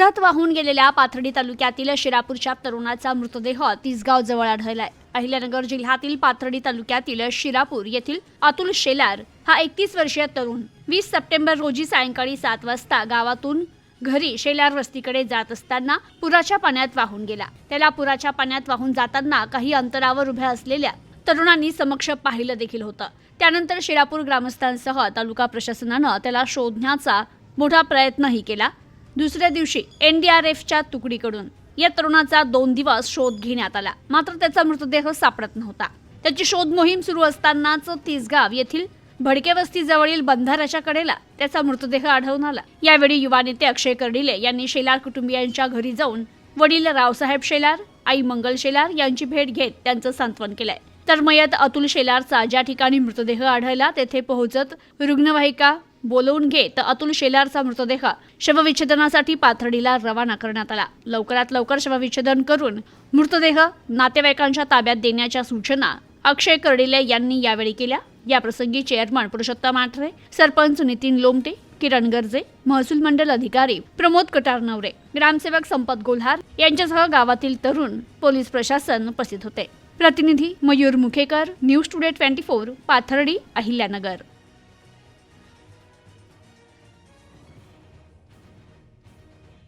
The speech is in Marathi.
पुरात वाहून गेलेल्या पाथर्डी तालुक्यातील शिरापूरच्या तरुणाचा मृतदेह तिसगाव जवळ आढळलाय. अहिल्यानगर जिल्ह्यातील पाथर्डी तालुक्यातील शिरापूर येथील अतुल शेलार हा एकतीस वर्षीय तरुण वीस सप्टेंबर रोजी सायंकाळी सात वाजता गावातून घरी शेलार वस्तीकडे जात असताना पुराच्या पाण्यात वाहून गेला. त्याला पुराच्या पाण्यात वाहून जाताना काही अंतरावर उभ्या असलेल्या तरुणांनी समक्ष पाहिलं देखील होतं. त्यानंतर शिरापूर ग्रामस्थांसह तालुका प्रशासनानं त्याला शोधण्याचा मोठा प्रयत्नही केला. दुसऱ्या दिवशी एनडीआरएफच्या तुकडीकडून या तरुणाचा दोन दिवस शोध घेण्यात आला. मात्र त्याचा मृतदेह सापडत नव्हता. त्याची शोध मोहीम सुरू असतानाच तिसगाव येथील भडके वस्तीजवळील बंधाऱ्याच्या कडेला त्याचा मृतदेह आढळून आला. यावेळी युवा नेते अक्षय कर्डिले यांनी शेलार कुटुंबियांच्या घरी जाऊन वडील रावसाहेब शेलार आई मंगल शेलार यांची भेट घेत त्यांचं सांत्वन केलंय. तर मयत अतुल शेलारचा ज्या ठिकाणी मृतदेह आढळला तेथे पोहोचत रुग्णवाहिका बोलवून घेत अतुल शेलारचा मृतदेह शवविच्छेदनासाठी पाथर्डीला रवाना करण्यात आला. लवकरात लवकर शवविच्छेदन करून मृतदेह नातेवाईकांच्या ताब्यात देण्याच्या सूचना अक्षय कर्डिले यांनी यावेळी केल्या. याप्रसंगी चेअरमन पुरुषोत्तम आठरे सरपंच नितीन लोमटे किरण गर्जे महसूल मंडल अधिकारी प्रमोद कटारनवरे ग्रामसेवक संपत गोल्हार यांच्यासह गावातील तरुण पोलीस प्रशासन उपस्थित होते. प्रतिनिधी Mayur Mukhekar news today twenty four Pathardi Ahilyanagar.